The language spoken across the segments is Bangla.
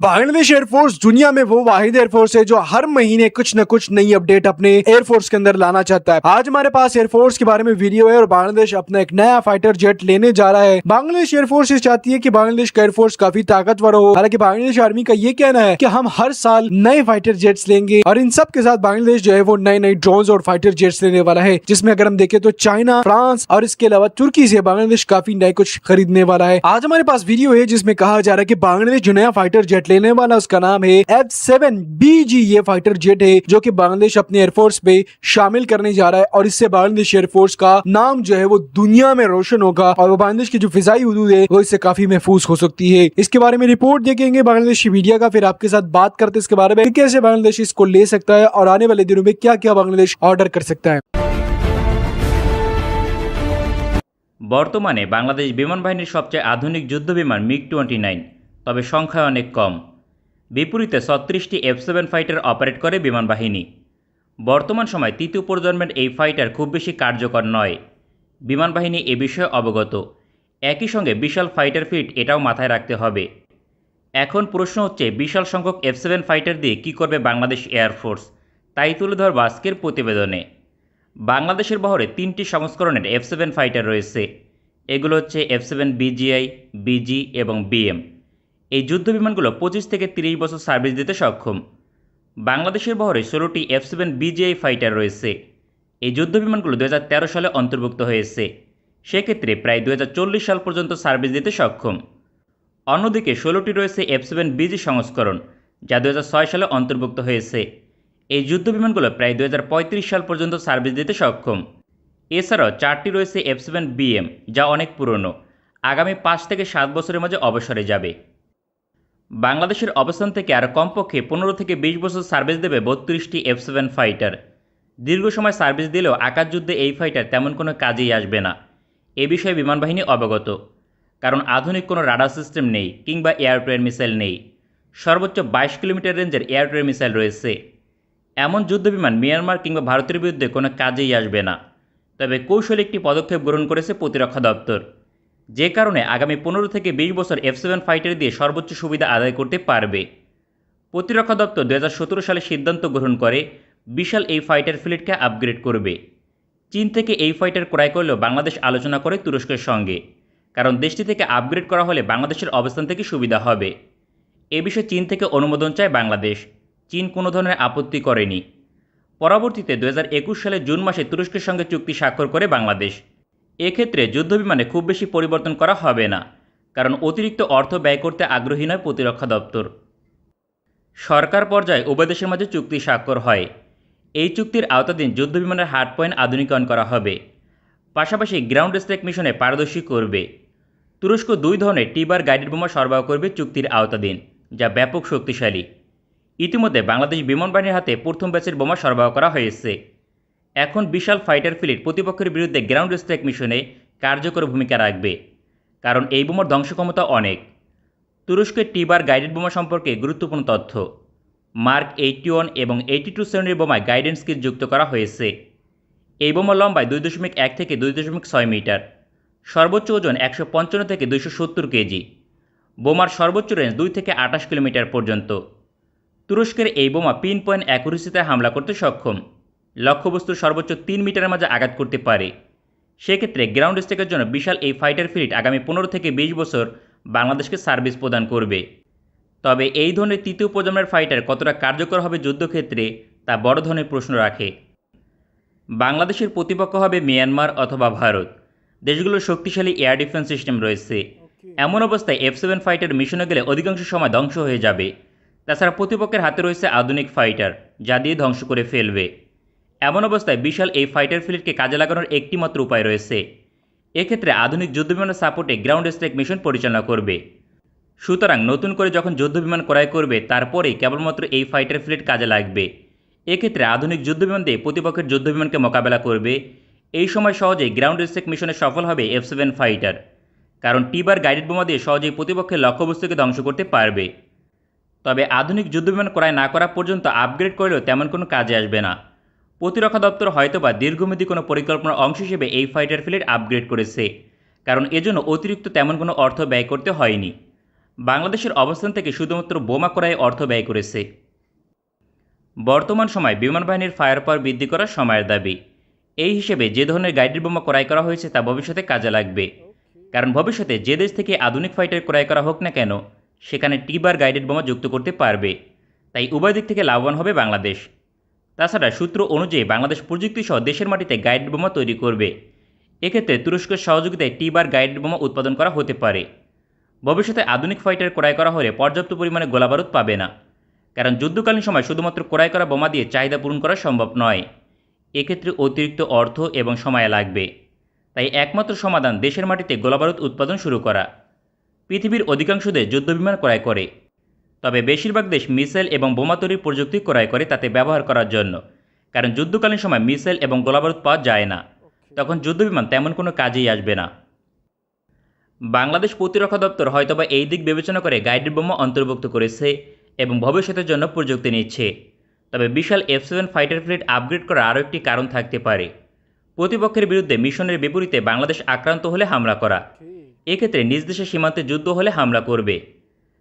बांग्लादेश एयरफोर्स दुनिया में वो वाहिद एयरफोर्स है जो हर महीने कुछ न कुछ नई अपडेट अपने एयरफोर्स के अंदर लाना चाहता है। आज हमारे पास एयरफोर्स के बारे में वीडियो है और बांग्लादेश अपना एक नया फाइटर जेट लेने जा रहा है। बांग्लादेश एयरफोर्स ये चाहती है कि बांग्लादेश का एयरफोर्स काफ़ी ताकतवर हो। हालाँकि बांग्लादेश आर्मी का ये कहना है की हम हर साल नए फाइटर जेट्स लेंगे और इन सब के साथ बांग्लादेश जो है वो नए नए ड्रोन और फाइटर जेट्स लेने वाला है, जिसमें अगर हम देखें तो चाइना फ्रांस और इसके अलावा तुर्की से बांग्लादेश काफ़ी नए कुछ खरीदने वाला है। आज हमारे पास वीडियो है जिसमें कहा जा रहा है की बांग्लादेश जो नया फाइटर जेट लेने वाला उसका नाम है एफ सेवन बी जी ये फाइटर जेट है जो कि बांग्लादेश अपने एयरफोर्स में शामिल करने जा रहा है और इससे बांग्लादेश एयरफोर्स का नाम जो है वो दुनिया में रोशन होगा और वो बांग्लादेश की जो फिजाई हदूद है वो इससे काफी महफूज हो सकती है इसके बारे में रिपोर्ट देखेंगे बांग्लादेशी मीडिया का फिर आपके साथ बात करते हैं इसके बारे में कि कैसे बांग्लादेश इसको ले सकता है और आने वाले दिनों में क्या क्या बांग्लादेश ऑर्डर कर सकता है বর্তমানে বাংলাদেশ বিমান বাহিনীর সবচেয়ে আধুনিক যুদ্ধবিমান মিগ টোয়েন্টি নাইন তবে সংখ্যায় অনেক কম। বিপরীতে ছত্রিশটি এফ সেভেন ফাইটার অপারেট করে বিমান বাহিনী। বর্তমান সময় তৃতীয় প্রজন্মের এই ফাইটার খুব বেশি কার্যকর নয়। বিমান বাহিনী এ বিষয়ে অবগত। একই সঙ্গে বিশাল ফাইটার ফিট এটাও মাথায় রাখতে হবে। এখন প্রশ্ন হচ্ছে, বিশাল সংখ্যক এফ সেভেন ফাইটার দিয়ে কী করবে বাংলাদেশ এয়ারফোর্স তাই তুলে ধর বাস্কের প্রতিবেদনে। বাংলাদেশের বহরে তিনটি সংস্করণের এফ সেভেন ফাইটার রয়েছে। এগুলো হচ্ছে এফ সেভেন বিজিআই বিজি এবং বিএম এই যুদ্ধ বিমানগুলো পঁচিশ থেকে তিরিশ বছর সার্ভিস দিতে সক্ষম। বাংলাদেশের বহরে ষোলোটি এফ সেভেন বিজিআই ফাইটার রয়েছে। এই যুদ্ধ বিমানগুলো দু হাজার তেরো সালে অন্তর্ভুক্ত হয়েছে। সেক্ষেত্রে প্রায় দু হাজার চল্লিশ সাল পর্যন্ত সার্ভিস দিতে সক্ষম। অন্যদিকে ষোলোটি রয়েছে এফ সেভেন বিজি সংস্করণ, যা দু হাজার ছয় সালে অন্তর্ভুক্ত হয়েছে। এই যুদ্ধ বিমানগুলো প্রায় দু হাজার পঁয়ত্রিশ সাল পর্যন্ত সার্ভিস দিতে সক্ষম। এছাড়াও চারটি রয়েছে এফ সেভেন বিএম, যা অনেক পুরনো। আগামী পাঁচ থেকে সাত বছরের মাঝে অবসরে যাবে। বাংলাদেশের অবস্থান থেকে আর কমপক্ষে পনেরো থেকে বিশ বছর সার্ভিস দেবে বত্রিশটি এফ সেভেন ফাইটার দীর্ঘ সময় সার্ভিস দিলেও আকাশযুদ্ধে এই ফাইটার তেমন কোনো কাজেই আসবে না। এ বিষয়ে বিমান বাহিনী অবগত। কারণ আধুনিক কোনো রাডার সিস্টেম নেই কিংবা এয়ার টু মিসাইল নেই। সর্বোচ্চ বাইশ কিলোমিটার রেঞ্জের এয়ার টু মিসাইল রয়েছে। এমন যুদ্ধবিমান মিয়ানমার কিংবা ভারতের বিরুদ্ধে কোনো কাজেই আসবে না। তবে কৌশলে একটি পদক্ষেপ গ্রহণ করেছে প্রতিরক্ষা দপ্তর। যে কারণে আগামী পনেরো থেকে বিশ বছর এফ সেভেন ফাইটার দিয়ে সর্বোচ্চ সুবিধা আদায় করতে পারবে। প্রতিরক্ষা দপ্তর দু হাজার সতেরো সালে সিদ্ধান্ত গ্রহণ করে বিশাল এই ফাইটার ফ্লিটকে আপগ্রেড করবে। চীন থেকে এই ফাইটার ক্রয় করলেও বাংলাদেশ আলোচনা করে তুরস্কের সঙ্গে, কারণ দেশটি থেকে আপগ্রেড করা হলে বাংলাদেশের অবস্থান থেকে সুবিধা হবে। এ বিষয়ে চীন থেকে অনুমোদন চায় বাংলাদেশ। চীন কোনো ধরনের আপত্তি করেনি। পরবর্তীতে দু হাজার একুশ সালে জুন মাসে তুরস্কের সঙ্গে চুক্তি স্বাক্ষর করে বাংলাদেশ। এক্ষেত্রে যুদ্ধবিমানে খুব বেশি পরিবর্তন করা হবে না, কারণ অতিরিক্ত অর্থ ব্যয় করতে আগ্রহী নয় প্রতিরক্ষা দপ্তর। সরকার পর্যায়ে উভয় দেশের মাঝে চুক্তি স্বাক্ষর হয়। এই চুক্তির আওতাধীন যুদ্ধবিমানের হার্ড পয়েন্ট আধুনিকায়ন করা হবে। পাশাপাশি গ্রাউন্ড স্ট্রাইক মিশনে পারদর্শী করবে। তুরস্ক দুই ধরনের টিবার গাইডেড বোমা সরবরাহ করবে চুক্তির আওতাধীন, যা ব্যাপক শক্তিশালী। ইতিমধ্যে বাংলাদেশ বিমান বাহিনীর হাতে প্রথম ব্যাচের বোমা সরবরাহ করা হয়েছে। এখন বিশাল ফাইটার ফ্লিট প্রতিপক্ষের বিরুদ্ধে গ্রাউন্ড স্ট্রাইক মিশনে কার্যকর ভূমিকা রাখবে, কারণ এই বোমার ধ্বংস ক্ষমতা অনেক। তুরস্কের টিবার গাইডেড বোমা সম্পর্কে গুরুত্বপূর্ণ তথ্য। মার্ক এইটটি ওয়ান এবং এইটি টু শ্রেণির বোমায় গাইডেন্স কিট যুক্ত করা হয়েছে। এই বোমা লম্বায় দুই দশমিক এক থেকে দুই দশমিক ছয় মিটার। সর্বোচ্চ ওজন একশো পঞ্চান্ন থেকে দুইশো সত্তর কেজি। বোমার সর্বোচ্চ রেঞ্জ দুই থেকে আঠাশ কিলোমিটার পর্যন্ত। তুরস্কের এই বোমা পিন পয়েন্ট অ্যাকুরেসিতে হামলা করতে সক্ষম। লক্ষ্যবস্তুর সর্বোচ্চ তিন মিটারের মাঝে আঘাত করতে পারে। সেক্ষেত্রে গ্রাউন্ড স্ট্রাইকের জন্য বিশাল এই ফাইটার ফ্লিট আগামী পনেরো থেকে বিশ বছর বাংলাদেশকে সার্ভিস প্রদান করবে। তবে এই ধরনের তৃতীয় প্রজন্মের ফাইটার কতটা কার্যকর হবে যুদ্ধক্ষেত্রে তা বড় ধরনের প্রশ্ন রাখে। বাংলাদেশের প্রতিপক্ষ হবে মিয়ানমার অথবা ভারত। দেশগুলোর শক্তিশালী এয়ার ডিফেন্স সিস্টেম রয়েছে। এমন অবস্থায় এফ সেভেন ফাইটার মিশনে গেলে অধিকাংশ সময় ধ্বংস হয়ে যাবে। তাছাড়া প্রতিপক্ষের হাতে রয়েছে আধুনিক ফাইটার যা দিয়ে ধ্বংস করে ফেলবে। এমন অবস্থায় বিশাল এই ফাইটার ফ্লিটকে কাজে লাগানোর একটিমাত্র উপায় রয়েছে। এক্ষেত্রে আধুনিক যুদ্ধবিমানের সাপোর্টে গ্রাউন্ড স্ট্রাইক মিশন পরিচালনা করবে। সুতরাং নতুন করে যখন যুদ্ধবিমান ক্রয় করবে, তারপরেই কেবলমাত্র এই ফাইটার ফ্লিট কাজে লাগবে। এক্ষেত্রে আধুনিক যুদ্ধবিমান দিয়ে প্রতিপক্ষের যুদ্ধবিমানকে মোকাবেলা করবে। এই সময় সহজেই গ্রাউন্ড স্ট্রাইক মিশনে সফল হবে এফ সেভেন ফাইটার। কারণ টিবার গাইডেড বোমা দিয়ে সহজেই প্রতিপক্ষের লক্ষ্যবস্তুকে ধ্বংস করতে পারবে। তবে আধুনিক যুদ্ধবিমান ক্রয় না করা পর্যন্ত আপগ্রেড করলেও তেমন কোনো কাজে আসবে না। প্রতিরক্ষা দপ্তর হয়তোবা দীর্ঘমেয়াদী কোনো পরিকল্পনার অংশ হিসেবে এই ফাইটার ফ্লিট আপগ্রেড করেছে। কারণ এজন্য অতিরিক্ত তেমন কোনো অর্থ ব্যয় করতে হয়নি। বাংলাদেশের অবস্থান থেকে শুধুমাত্র বোমা করায় অর্থ ব্যয় করেছে। বর্তমান সময় বিমান বাহিনীর ফায়ার পাওয়ার বৃদ্ধি করার সময়ের দাবি। এই হিসেবে যে ধরনের গাইডেড বোমা ক্রয় করা হয়েছে তা ভবিষ্যতে কাজে লাগবে। কারণ ভবিষ্যতে যে দেশ থেকে আধুনিক ফাইটার ক্রয় করা হোক না কেন, সেখানে টিবার গাইডেড বোমা যুক্ত করতে পারবে। তাই উভয় দিক থেকে লাভবান হবে বাংলাদেশ। তাছাড়া সূত্র অনুযায়ী বাংলাদেশ প্রযুক্তি সহ দেশের মাটিতে গাইড বোমা তৈরি করবে। এক্ষেত্রে তুরস্কের সহযোগিতায় টিবার গাইড বোমা উৎপাদন করা হতে পারে। ভবিষ্যতে আধুনিক ফাইটার ক্রয় করা হলে পর্যাপ্ত পরিমাণে গোলাবারুদ পাবে না। কারণ যুদ্ধকালীন সময় শুধুমাত্র ক্রয় করা বোমা দিয়ে চাহিদা পূরণ করা সম্ভব নয়। এক্ষেত্রে অতিরিক্ত অর্থ এবং সময় লাগবে। তাই একমাত্র সমাধান দেশের মাটিতে গোলাবারুদ উৎপাদন শুরু করা। পৃথিবীর অধিকাংশ দেশ যুদ্ধবিমান ক্রয় করে। তবে বেশিরভাগ দেশ মিসাইল এবং বোমা তৈরির প্রযুক্তি ক্রয় করে তাতে ব্যবহার করার জন্য। কারণ যুদ্ধকালীন সময় মিসাইল এবং গোলাবারুদ পাওয়া যায় না। তখন যুদ্ধবিমান তেমন কোনো কাজেই আসবে না। বাংলাদেশ প্রতিরক্ষা দপ্তর হয়তোবা এই দিক বিবেচনা করে গাইডেড বোমা অন্তর্ভুক্ত করেছে এবং ভবিষ্যতের জন্য প্রযুক্তি নিচ্ছে। তবে বিশাল F seven fighter fleet upgrade করার আরও একটি কারণ থাকতে পারে। প্রতিপক্ষের বিরুদ্ধে মিশনের বিপরীতে বাংলাদেশ আক্রান্ত হলে হামলা করা। এক্ষেত্রে নিজ দেশের সীমান্তে যুদ্ধ হলে হামলা করবে।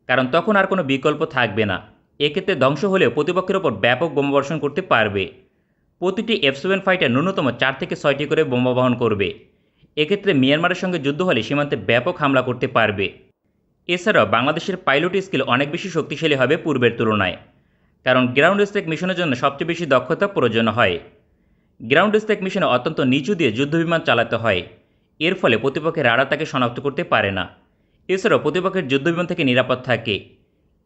কারণ তখন আর কোনো বিকল্প থাকবে না। এক্ষেত্রে ধ্বংস হলেও প্রতিপক্ষের ওপর ব্যাপক বোমা বর্ষণ করতে পারবে। প্রতিটি এফ সেভেন ফাইটার ন্যূনতম চার থেকে ছয়টি করে বোমা বহন করবে। এক্ষেত্রে মিয়ানমারের সঙ্গে যুদ্ধ হলে সীমান্তে ব্যাপক হামলা করতে পারবে। এছাড়াও বাংলাদেশের পাইলট স্কিল অনেক বেশি শক্তিশালী হবে পূর্বের তুলনায়। কারণ গ্রাউন্ড স্ট্রাইক মিশনের জন্য সবচেয়ে বেশি দক্ষতা প্রয়োজন হয়। গ্রাউন্ড স্ট্রাইক মিশনে অত্যন্ত নিচু দিয়ে যুদ্ধবিমান চালাতে হয়। এর ফলে প্রতিপক্ষের রাডার তাকে শনাক্ত করতে পারে না। এছাড়াও প্রতিপক্ষের যুদ্ধবিমান থেকে নিরাপদ থাকে।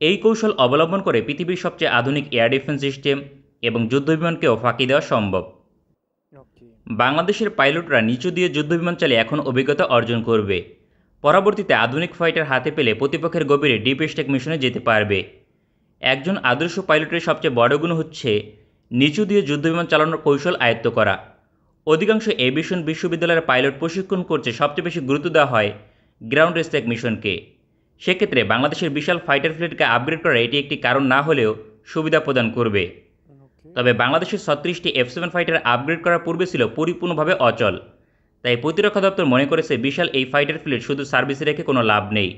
এই কৌশল অবলম্বন করে পৃথিবীর সবচেয়ে আধুনিক এয়ার ডিফেন্স সিস্টেম এবং যুদ্ধবিমানকেও ফাঁকি দেওয়া সম্ভব। বাংলাদেশের পাইলটরা নিচু দিয়ে যুদ্ধবিমান চালিয়ে এখন অভিজ্ঞতা অর্জন করবে। পরবর্তীতে আধুনিক ফাইটার হাতে পেলে প্রতিপক্ষের গভীরে ডিপ স্টেক মিশনে যেতে পারবে। একজন আদর্শ পাইলটের সবচেয়ে বড় গুণ হচ্ছে নিচু দিয়ে যুদ্ধবিমান চালানোর কৌশল আয়ত্ত করা। অধিকাংশ এভিয়েশন বিশ্ববিদ্যালয়ের পাইলট প্রশিক্ষণ করছে সবচেয়ে বেশি গুরুত্ব দেওয়া হয় গ্রাউন্ড স্ট্রাইক মিশনকে। সেক্ষেত্রে বাংলাদেশের বিশাল ফাইটার ফ্লিটকে আপগ্রেড করা এটি একটি কারণ না হলেও সুবিধা প্রদান করবে। তবে বাংলাদেশের ছত্রিশটি এফ সেভেন ফাইটার আপগ্রেড করার পূর্বে ছিল পরিপূর্ণভাবে অচল। তাই প্রতিরক্ষা দপ্তর মনে করেছে বিশাল এই ফাইটার ফ্লিট শুধু সার্ভিসে রেখে কোনো লাভ নেই।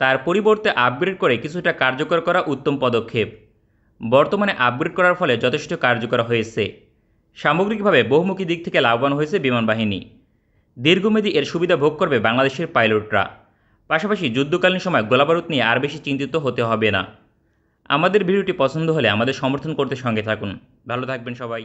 তার পরিবর্তে আপগ্রেড করে কিছুটা কার্যকর করা উত্তম পদক্ষেপ। বর্তমানে আপগ্রেড করার ফলে যথেষ্ট কার্যকর হয়েছে। সামগ্রিকভাবে বহুমুখী দিক থেকে লাভবান হয়েছে বিমান বাহিনী। দীর্ঘমেয়াদী এর সুবিধা ভোগ করবে বাংলাদেশের পাইলটরা। পাশাপাশি যুদ্ধকালীন সময় গোলাবারুদ নিয়ে আর বেশি চিন্তিত হতে হবে না। আমাদের ভিডিওটি পছন্দ হলে আমাদের সমর্থন করতে সঙ্গে থাকুন। ভালো থাকবেন সবাই।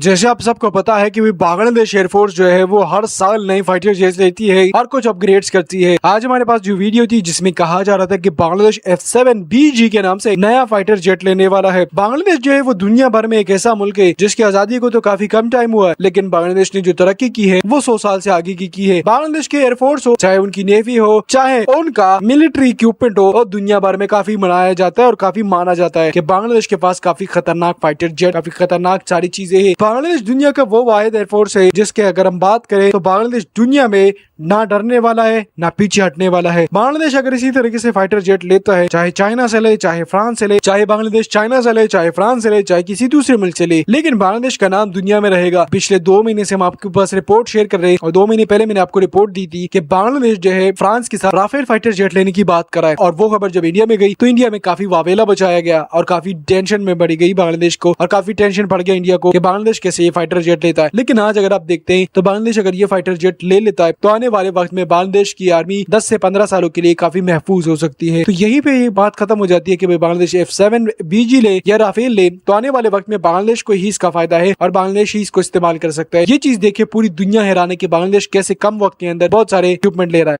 जैसे आप सबको पता है कि बांग्लादेश एयरफोर्स जो है, वो हर साल नई फाइटर जेट लेती है और कुछ अपग्रेड्स करती है। आज हमारे पास जो वीडियो थी, जिसमें कहा जा रहा था कि Bangladesh F seven B G के नाम से नया फाइटर जेट लेने वाला है। बांग्लादेश जो है, वो दुनिया भर में एक ऐसा मुल्क है, जिसकी आज़ादी को तो काफ़ी कम टाइम हुआ है, लेकिन बांग्लादेश ने जो तरक्की की है, वो सौ साल से आगे की की है। बांग्लादेश के एयरफोर्स हो, चाहे उनकी नेवी हो, चाहे उनका मिलिट्री इक्विपमेंट हो और दुनिया भर में काफ़ी मनाया जाता है और काफ़ी माना जाता है कि बांग्लादेश के पास काफ़ी खतरनाक फाइटर जेट काफ़ी खतरनाक सारी चीज़ें है। बांग्लादेश दुनिया का वो वाहिद एयरफोर्स है, जिसके अगर हम बात करें तो बांग्लादेश दुनिया में ना डरने वाला है, ना पीछे हटने वाला है। बांग्लादेश अगर इसी तरीके से फाइटर जेट लेता है, चाहे चाइना से ले, चाहे फ्रांस से ले, चाहे बांग्लादेश चाइना से ले, चाहे फ्रांस से ले, चाहे किसी दूसरे मुल्क से ले, लेकिन बांग्लादेश का नाम दुनिया में रहेगा। पिछले दो महीने से हम आपके पास रिपोर्ट शेयर कर रहे हैं, और दो महीने पहले मैंने आपको रिपोर्ट दी थी कि बांग्लादेश जो है फ्रांस के साथ राफेल फाइटर जेट लेने की बात कराए और वो खबर जब इंडिया में गई तो इंडिया में काफ़ी वावेला बचाया गया, और काफ़ी टेंशन में बढ़ी गई बांग्लादेश को, और काफ़ी टेंशन पड़ गया इंडिया को कि बांग्लादेश कैसे ये फाइटर जेट लेता है। लेकिन आज अगर आप देखते हैं तो बांग्लादेश अगर ये फाइटर जेट ले लेता है तो आने वाले वक्त में बांग्लादेश की आर्मी 10 से 15 सालों के लिए काफ़ी महफूज हो सकती है। तो यही पे बात खत्म हो जाती है की बांग्लादेश एफ़ सेवन बीजी ले या राफेल ले तो आने वाले वक्त में बांग्लादेश को ही इसका फ़ायदा है और बांग्लादेश ही इसको इस्तेमाल कर सकता है। ये चीज़ देखिए, पूरी दुनिया हैरान है की बांग्लादेश कैसे कम वक्त के अंदर बहुत सारे इक्विपमेंट ले रहा है।